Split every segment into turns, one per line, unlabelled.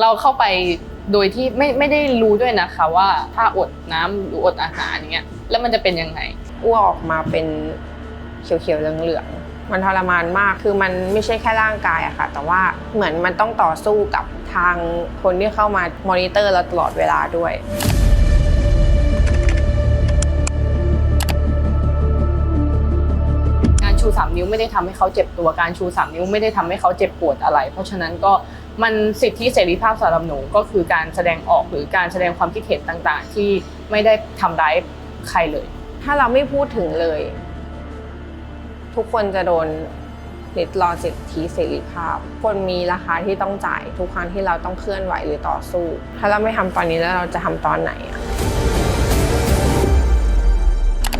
เราเข้าไปโดยที่ไม่ไม่ได้รู้ด้วยนะคะว่าถ้าอดน้ำหรืออดอาหารอย่างเงี้ยแล้วมันจะเป็นยังไง
อ้วกออกมาเป็นเขียวๆเหลืองๆ มันทรมานมาก คือมันไม่ใช่แค่ร่างกายอะค่ะ แต่ว่าเหมือนมันต้องต่อสู้กับทางคนที่เข้ามามอนิเตอร์เราตลอดเวลาด้วย
การชู3นิ้วไม่ได้ทำให้เขาเจ็บตัวการชู3นิ้วไม่ได้ทำให้เขาเจ็บปวดอะไร เพราะฉะนั้นก็ มันสิทธิเสรีภาพสำหรับหนูก็คือการแสดงออกหรือการแสดงความคิดเห็นต่างๆ ที่ไม่ได้ทำร้ายใครเลย
ถ้าเราไม่พูดถึงเลย ทุกคนจะโดนลิดรอนสิทธิเสรีภาพ คนมีราคาที่ต้องจ่ายทุกครั้งที่เราต้องเคลื่อนไหวหรือต่อสู้ ถ้าเราไม่ทำตอนนี้แล้วเราจะทำตอนไหนอะ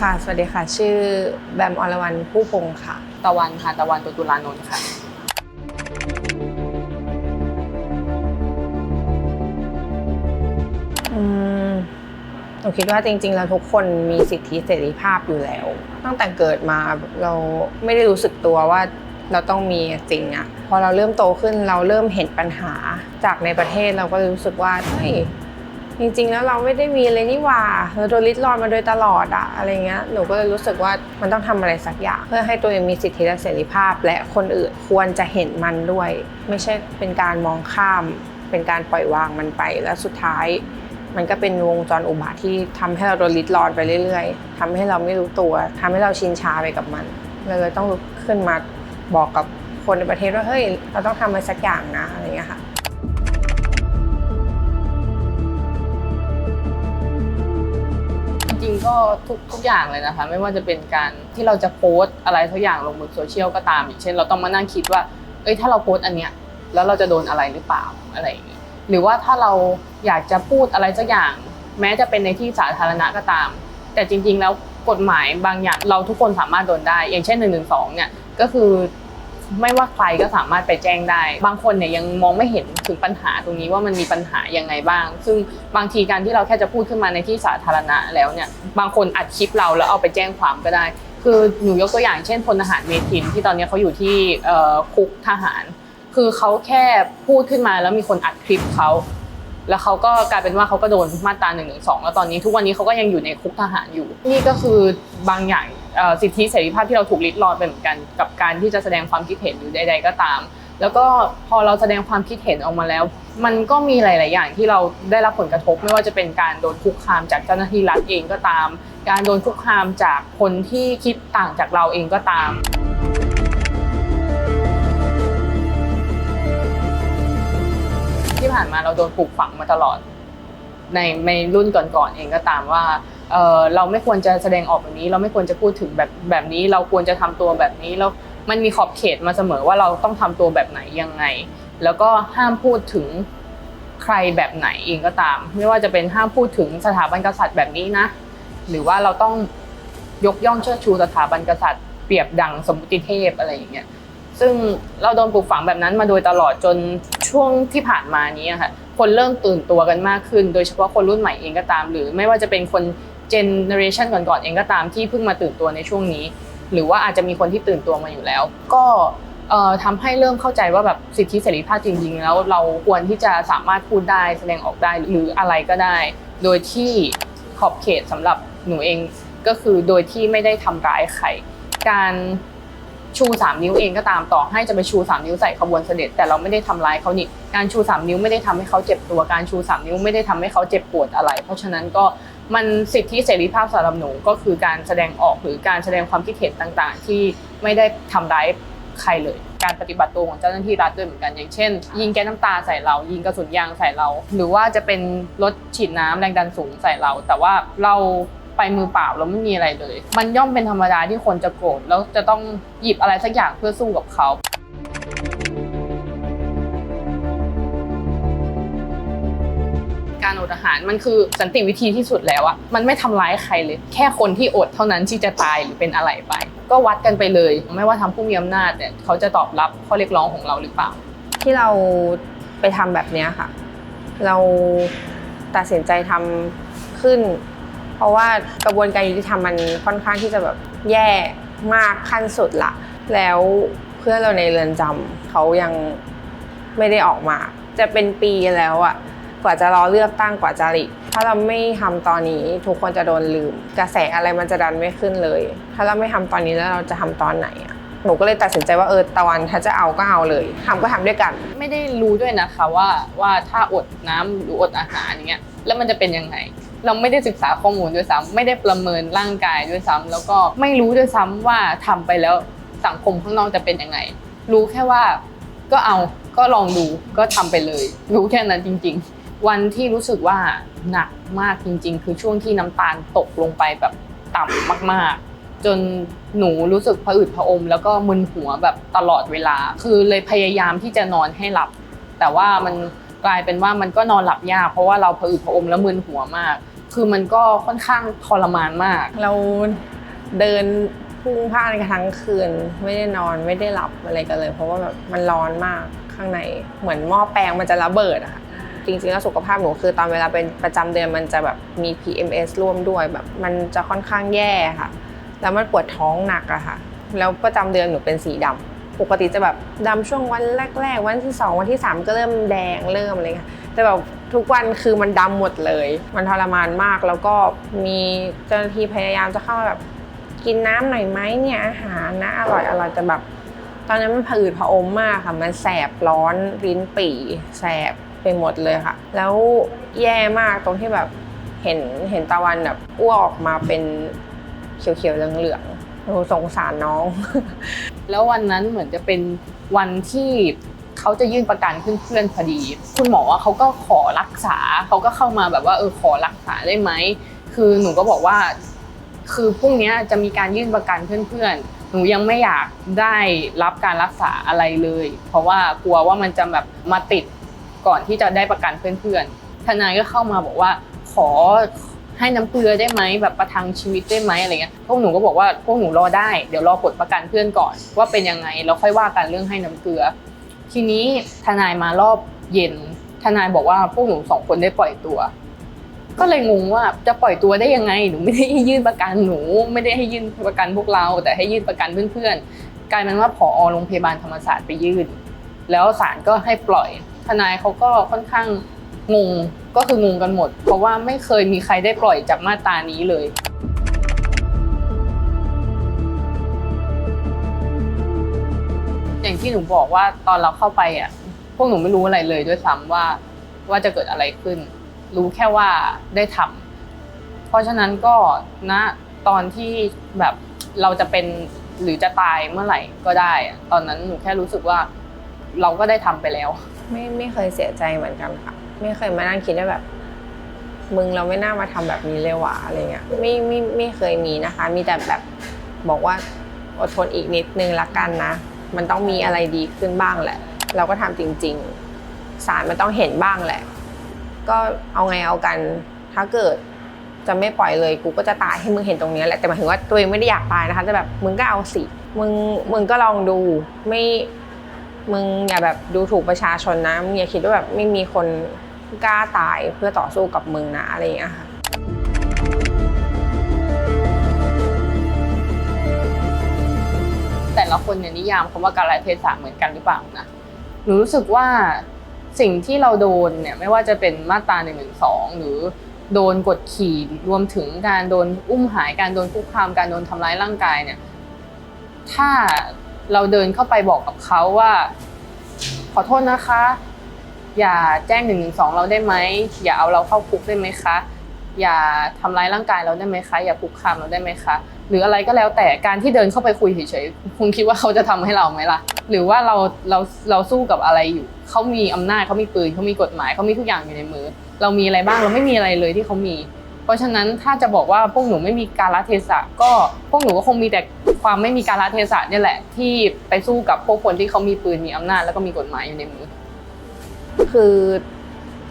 ค่ะ สวัสดีค่ะ ชื่อแบมอรวรรณผู้พงศ์ค่ะ
ตะวันค่ะ ตะวันตุตุลานนท์ค่ะ
หนูคิดว่าจริงๆ แล้วทุกคนมีสิทธิเสรีภาพอยู่แล้ว ตั้งแต่เกิดมาเราไม่ได้รู้สึกตัวว่าเราต้องมีจริงอะพอเราเริ่มโตขึ้นเราเริ่มเห็นปัญหาจากในประเทศเราก็รู้สึกว่าเฮ้ยจริงๆ แล้วเราไม่ได้มีเลยนี่หว่าเราโดนลิดรอนมาโดยตลอดอะอะไรเงี้ยหนูก็เลยรู้สึกว่ามันต้องทำอะไรสักอย่าง เพื่อให้ตัวเองมีสิทธิและเสรีภาพ และคนอื่นควรจะเห็นมันด้วย ไม่ใช่เป็นการมองข้าม เป็นการปล่อยวางมันไปแล้วสุดท้าย มันก็เป็นวงจรอุบาทที่ทำให้เราโดนลิดรอนไปเรื่อย ๆทำให้เราไม่รู้ตัวทำให้เราชินชาไปกับมันเราเลยต้องลุกขึ้นมาบอกกับคนในประเทศว่าเฮ้ยเราต้องทำอะไรสักอย่างนะอะไรเงี้ยค่ะ
จริงๆก็ทุกทุกอย่างเลยนะคะ ไม่ว่าจะเป็นการที่เราจะโพสต์อะไรทุกอย่างลงบนโซเชียลก็ตามอย่างเช่น เราต้องมานั่งคิดว่าเอ้ยถ้าเราโพสต์อันเนี้ยแล้วเราจะโดนอะไรหรือเปล่าอะไรอย่างงี้หรือว่าถ้าเรา อยากจะพูดอะไรสักอย่าง แม้จะเป็นในที่สาธารณะก็ตาม แต่จริง ๆ แล้วกฎหมายบางอย่างเราทุกคนสามารถโดนได้ อย่างเช่น1นึเนี่ยก็คือไม่ว่าใครก็สามารถไปแจ้งได้ บางคนเนี่ยยังมองไม่เห็นถึงปัญหาตรงนี้ว่ามันมีปัญหายังไงบ้าง ซึ่งบางทีการที่เราแค่จะพูดขึ้นมาในที่สาธารณะแล้วเนี่ย บางคนอัดคลิปเราแล้วเอาไปแจ้งความก็ได้ คือหนูยกตัวอย่างเช่นพลทหารเมทินที่ตอนนี้เขาอยู่ที่คุกทหาร คือเขาแค่พูดขึ้นมาแล้วมีคนอัดคลิปเขา แล้วเขาก็กลายเป็นว่าเขาก็โดนมาตรา1นึแล้วตอนนี้ทุกวันนี้เขาก็ยังอยู่ในคุกทหารอยู่ นี่ก็คือบางอย่างสิทธิเสรีภาพที่เราถูกลิดรอนไปเหมือนกันกับการที่จะแสดงความคิดเห็นหรือใด ๆ ก็ตาม แล้วก็พอเราแสดงความคิดเห็นออกมาแล้ว มันก็มีหลาย ๆ อย่างที่เราได้รับผลกระทบ ไม่ว่าจะเป็นการโดนคุกคามจากเจ้าหน้าที่รัฐเองก็ตาม การโดนคุกคามจากคนที่คิดต่างจากเราเองก็ตาม ที่ผ่านมาเราโดนปลูกฝังมาตลอด ในในรุ่นก่อนๆเองก็ตามว่าเเราไม่ควรจะแสดงออกแบบนี้ เราไม่ควรจะพูดถึงแบบแบบนี้ เราควรจะทำตัวแบบนี้แล้วมันมีขอบเขตมาเสมอว่าเราต้องทำตัวแบบไหนยังไง แล้วก็ห้ามพูดถึงใครแบบไหนเองก็ตาม ไม่ว่าจะเป็นห้ามพูดถึงสถาบันกษัตริย์แบบนี้นะ หรือว่าเราต้องยกย่องเชิดชูสถาบันกษัตริย์เปรียบดังสมมติเทพอะไรอย่างเงี้ยซึ่งเราโดนปลูกฝังแบบนั้นมาโดยตลอดจน ช่วงที่ผ่านมานี้อะค่ะคนเริ่มตื่นตัวกันมากขึ้น โดยเฉพาะคนรุ่นใหม่เองก็ตาม หรือไม่ว่าจะเป็นคนเจเนอเรชันก่อนๆเองก็ตามที่เพิ่งมาตื่นตัวในช่วงนี้ หรือว่าอาจจะมีคนที่ตื่นตัวมาอยู่แล้ว ก็เอ่อทำให้เริ่มเข้าใจว่าแบบสิทธิเสรีภาพจริง ๆ แล้วเราควรที่จะสามารถพูดได้แสดงออกได้หรืออะไรก็ได้ โดยที่ขอบเขตสำหรับหนูเองก็คือโดยที่ไม่ได้ทำร้ายใครการ ชู3นิ้วเองก็ตามต่อให้จะไปชู3นิ้วใส่ขบวนเสด็จ แต่เราไม่ได้ทำร้ายเขานี่การชู3นิ้วไม่ได้ทำให้เขาเจ็บตัวการชู3นิ้วไม่ได้ทำให้เขาเจ็บปวดอะไร เพราะฉะนั้นก็มันสิทธิเสรีภาพสำหรับหนูก็คือการแสดงออกหรือการแสดงความคิดเห็นต่างๆ ที่ไม่ได้ทำร้ายใครเลย การปฏิบัติตัวของเจ้าหน้าที่รัฐด้วยเหมือนกัน อย่างเช่น ยิงแก๊สน้ำตาใส่เรา ยิงกระสุนยางใส่เรา หรือว่าจะเป็นรถฉีดน้ำแรงดันสูงใส่เรา แต่ว่าเรา ไปมือเปล่าเราไม่มีอะไรเลย มันย่อมเป็นธรรมดาที่คนจะโกรธแล้วจะต้องหยิบอะไรสักอย่างเพื่อสู้กับเขาการอดอาหารมันคือสันติวิธีที่สุดแล้วอะมันไม่ทำร้ายใครเลย แค่คนที่อดเท่านั้นที่จะตายหรือเป็นอะไรไป ก็วัดกันไปเลย ไม่ว่าทางผู้มีอำนาจเนี่ยเขาจะตอบรับข้อเรียกร้องของเราหรือเปล่า
ที่เราไปทำแบบนี้ค่ะ เราตัดสินใจทำขึ้น เพราะว่ากระบวนการยุติธรรมมันค่อนข้างที่จะแบบแย่มากขั้นสุดละ แล้วเพื่อนเราในเรือนจำเขายังไม่ได้ออกมา จะเป็นปีแล้วอะกว่าจะรอเลือกตั้งกว่าจะหลีกถ้าเราไม่ทำตอนนี้ทุกคนจะโดนลืม กระแสอะไรมันจะดันไม่ขึ้นเลย ถ้าเราไม่ทำตอนนี้แล้วเราจะทำตอนไหนอะหนูก็เลยตัดสินใจว่าเออตะวันถ้าจะเอาก็เอาเลยทำก็ทำด้วยกัน
ไม่ได้รู้ด้วยนะคะว่าว่าถ้าอดน้ำหรืออดอาหารอย่างเงี้ยแล้วมันจะเป็นยังไง เราไม่ได้ศึกษาข้อมูลด้วยซ้ำไม่ได้ประเมินร่างกายด้วยซ้ำแล้วก็ไม่รู้ด้วยซ้ำว่าทำไปแล้วสังคมข้างนอกจะเป็นยังไง รู้แค่ว่าก็เอาก็ลองดูก็ทำไปเลย รู้แค่นั้นจริง ๆ วันที่รู้สึกว่าหนักมากจริง ๆ คือช่วงที่น้ำตาลตกลงไปแบบต่ำมากๆ จนหนูรู้สึกผะอืดผะอม แล้วก็มึนหัวแบบตลอดเวลา คือเลยพยายามที่จะนอนให้หลับ แต่ว่ามันกลายเป็นว่ามันก็นอนหลับยากเพราะว่าเราผะอืดผะอมแล้วมึนหัวมาก คือมันก็ค่อนข้างทรมานมาก
เราเดินพุ่งพลาดกันทั้งคืน ไม่ได้นอนไม่ได้หลับอะไรกันเลย เพราะว่าแบบมันร้อนมากข้างในเหมือนหม้อแปลงมันจะระเบิดอะค่ะจริงๆแล้วสุขภาพหนูคือตอนเวลาเป็นประจำเดือนมันจะแบบมี PMS ร่วมด้วยแบบมันจะค่อนข้างแย่ค่ะ แล้วมันปวดท้องหนักอะค่ะ แล้วประจำเดือนหนูเป็นสีดำปกติจะแบบดำช่วงวันแรก ๆ วันที่สองวันที่สามก็เริ่มแดงเริ่มอะไรเงี้ยแต่แบบทุกวันคือมันดำหมดเลย มันทรมานมากแล้วก็มีเจ้าหน้าที่พยายามจะเข้าแบบกินน้ำหน่อยไหมเนี่ยอาหารนะอร่อยอร่อยแต่แบบ ตอนนั้นมันผะอืดผะอมมากค่ะ มันแสบร้อนลิ้นปี่แสบไปหมดเลยค่ะ แล้วแย่มากตรงที่แบบเห็นเห็นตะวันแบบอ้วกออกมาเป็นเขียวๆเหลืองๆโอ้สงสารน้อง
แล้ววันนั้นเหมือนจะเป็นวันที่ เขาจะยื่นประกันขึ้นเพื่อนพอดี คุณหมอเขาก็ขอรักษาเขาก็เข้ามาแบบว่าเออขอรักษาได้ไหมคือหนูก็บอกว่า คือพรุ่งนี้จะมีการยื่นประกันเพื่อนๆหนูยังไม่อยากได้รับการรักษาอะไรเลย เพราะว่ากลัวว่ามันจะแบบมาติดก่อนที่จะได้ประกันเพื่อนๆทนายก็เข้ามาบอกว่าขอให้น้ำเกลือได้ไหมแบบประทังชีวิตได้ไหมอะไรเงี้ยพวกหนูก็บอกว่าพวกหนูรอได้เดี๋ยวรอผลประกันเพื่อนก่อน ว่าเป็นยังไงแล้วค่อยว่ากันเรื่องให้น้ำเกลือ ทีนี้ทนายมารอบเย็น ทนายบอกว่าพวกหนูสองคนได้ปล่อยตัว ก็เลยงงว่าจะปล่อยตัวได้ยังไง หนูไม่ได้ให้ยื่นประกันหนู ไม่ได้ให้ยื่นประกันพวกเรา แต่ให้ยื่นประกันเพื่อนๆกลายเป็นว่าผอโรงพยาบาลธรรมศาสตร์ไปยื่น แล้วศาลก็ให้ปล่อย ทนายเขาก็ค่อนข้างงงก็คืองงกันหมด เพราะว่าไม่เคยมีใครได้ปล่อยจากมาตรานี้เลย อย่างที่หนูบอกว่าตอนเราเข้าไปอะ พวกหนูไม่รู้อะไรเลยด้วยซ้ำว่าว่าจะเกิดอะไรขึ้น รู้แค่ว่าได้ทำเพราะฉะนั้นก็ณตอนที่แบบเราจะเป็นหรือจะตายเมื่อไหร่ก็ได้ ตอนนั้นหนูแค่รู้สึกว่าเราก็ได้ทำไปแล้ว
ไม่ไม่เคยเสียใจเหมือนกันค่ะ ไม่เคยมานั่งคิดว่าแบบ มึงเราไม่น่ามาทำแบบนี้เลยว่ะอะไรเงี้ยไม่ไม่ไม่เคยมีนะคะ มีแต่แบบบอกว่าอดทนอีกนิดนึงละกันนะ มันต้องมีอะไรดีขึ้นบ้างแหละ เราก็ทำจริง ๆ สารมันต้องเห็นบ้างแหละ ก็เอาไงเอากัน ถ้าเกิดจะไม่ปล่อยเลยกูก็จะตายให้มึงเห็นตรงเนี้ยแหละ แต่หมายถึงว่าตัวเองไม่ได้อยากตายนะคะแต่แบบมึงก็เอาสิ มึงมึงก็ลองดู ไม่ มึงอย่าแบบดูถูกประชาชนนะ มึงอย่าคิดว่าแบบไม่มีคนกล้าตายเพื่อต่อสู้กับมึงนะอะไรอย่างเงี้ยค่ะ
แต่ละคนเนี่ยนิยามคำว่าการละเทศะเหมือนกันหรือเปล่านะหนูรู้สึกว่าสิ่งที่เราโดนเนี่ยไม่ว่าจะเป็นมาตราหนึ่งหนึ่งสองหรือโดนกดขี่รวมถึงการโดนอุ้มหายการโดนคุกคามการโดนทำร้ายร่างกายเนี่ย ถ้าเราเดินเข้าไปบอกกับเขาว่า ขอโทษนะคะ อย่าแจ้งหนึ่งหนึ่งสองเราได้ไหมอย่าเอาเราเข้าคุกได้ไหมคะ อย่าทำร้ายร่างกายเราได้ไหมคะ อย่าคุกคามเราได้ไหมคะ หรืออะไรก็แล้วแต่การที่เดินเข้าไปคุยเฉยๆคุณคิดว่าเขาจะทำให้เราไหมล่ะ หรือว่าเราเราเราสู้กับอะไรอยู่เขามีอำนาจเขามีปืนเขามีกฎหมายเขามีทุกอย่างอยู่ในมือ เรามีอะไรบ้างเราไม่มีอะไรเลยที่เขามี เพราะฉะนั้นถ้าจะบอกว่าพวกหนูไม่มีการละเทศะก็พวกหนูก็คงมีแต่ความไม่มีการละเทศะนี่แหละ ที่ไปสู้กับพวกคนที่เขามีปืนมีอำนาจแล้วก็มีกฎหมายอยู่ในมือ
คือ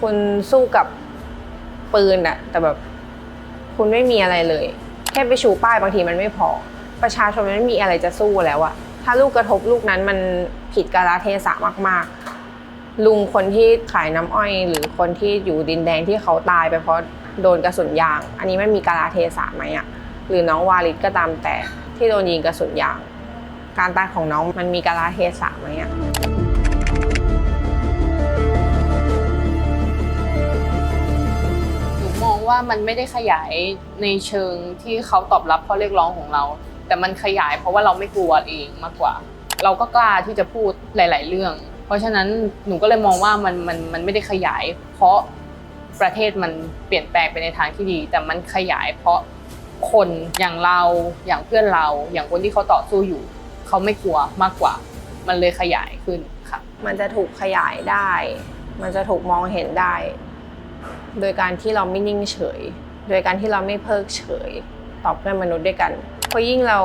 คุณสู้กับปืนอะแต่แบบคุณไม่มีอะไรเลย แค่ไปชูป้ายบางทีมันไม่พอ ประชาชนมันไม่มีอะไรจะสู้แล้วอะถ้าลูกกระทบลูกนั้นมันผิดกาลเทศะมากๆ ลุงคนที่ขายน้ำอ้อย หรือคนที่อยู่ดินแดงที่เขาตายไปเพราะโดนกระสุนยาง อันนี้มันมีกาลเทศะไหมอะหรือน้องวาลิดก็ตามแต่ที่โดนยิงกระสุนยาง การตายของน้องมันมีกาลเทศะไหมอะ
ว่ามันไม่ได้ขยายในเชิงที่เขาตอบรับข้อเรียกร้องของเรา แต่มันขยายเพราะว่าเราไม่กลัวเองมากกว่า เราก็กล้าที่จะพูดหลาย ๆ เรื่อง เพราะฉะนั้นหนูก็เลยมองว่ามันมันมันไม่ได้ขยาย เพราะประเทศมันเปลี่ยนแปลงไปในทางที่ดี แต่มันขยายเพราะคนอย่างเราอย่างเพื่อนเรา อย่างคนที่เขาต่อสู้อยู่ เขาไม่กลัวมากกว่า มันเลยขยายขึ้นค่ะ
มันจะถูกขยายได้ มันจะถูกมองเห็นได้ โดยการที่เราไม่นิ่งเฉย โดยการที่เราไม่เพิกเฉยต่อเพื่อนมนุษย์ด้วยกันเพราะยิ่งเรา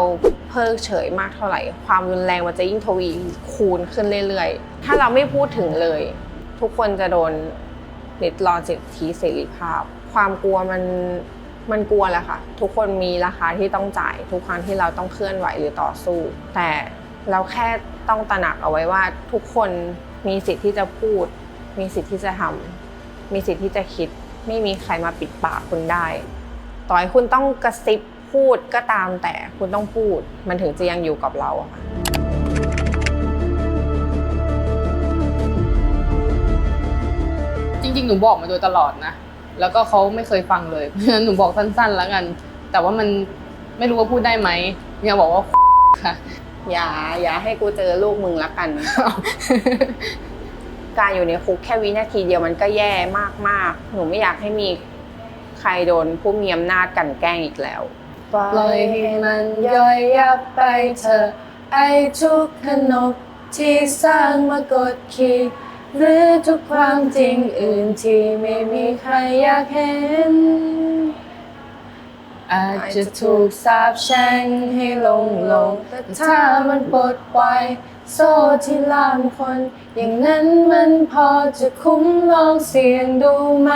เพิกเฉยมากเท่าไหร่ ความรุนแรงมันจะยิ่งทวีคูณขึ้นเรื่อยๆ ถ้าเราไม่พูดถึงเลย ทุกคนจะโดนลิดรอนสิทธิเสรีภาพ ความกลัวมันมันกลัวแหละค่ะ ทุกคนมีราคาที่ต้องจ่าย ทุกครั้งที่เราต้องเคลื่อนไหวหรือต่อสู้ แต่เราแค่ต้องตระหนักเอาไว้ว่าทุกคนมีสิทธิ์ที่จะพูด มีสิทธิ์ที่จะทำ มีสิทธิ์ที่จะคิด ไม่มีใครมาปิดปากคุณได้ ต่อให้คุณต้องกระซิบพูดก็ตามแต่คุณต้องพูด มันถึงจะยังอยู่กับเราอะค่ะ
จริงๆ หนูบอกมาโดยตลอดนะ แล้วก็เขาไม่เคยฟังเลย เพราะฉะนั้นหนูบอกสั้นๆ แล้วกัน แต่ว่ามันไม่รู้ว่าพูดได้ไหมเนี่ยบอกว่าค่ะ
อย่า อย่าให้กูเจอลูกมึงละกัน การอยู่ในคุกแค่วินาทีเดียวมันก็แย่มากๆ หนูไม่อยากให้มีใครโดนผู้มีอำนาจกันแกล้งอีกแล้ว
ปล่อยให้มันย่อยยับไปเถอะไอทุกขนกที่สร้างมากดขี่หรือทุกความจริงอื่นที่ไม่มีใครอยากเห็น อาจจะถูกสาบแช่งให้ลงลงแต่ถ้ามันปลดปล่อยโซ่ที่ล่ามคน อย่างนั้นมันพอจะคุ้มลองเสี่ยงดูไหม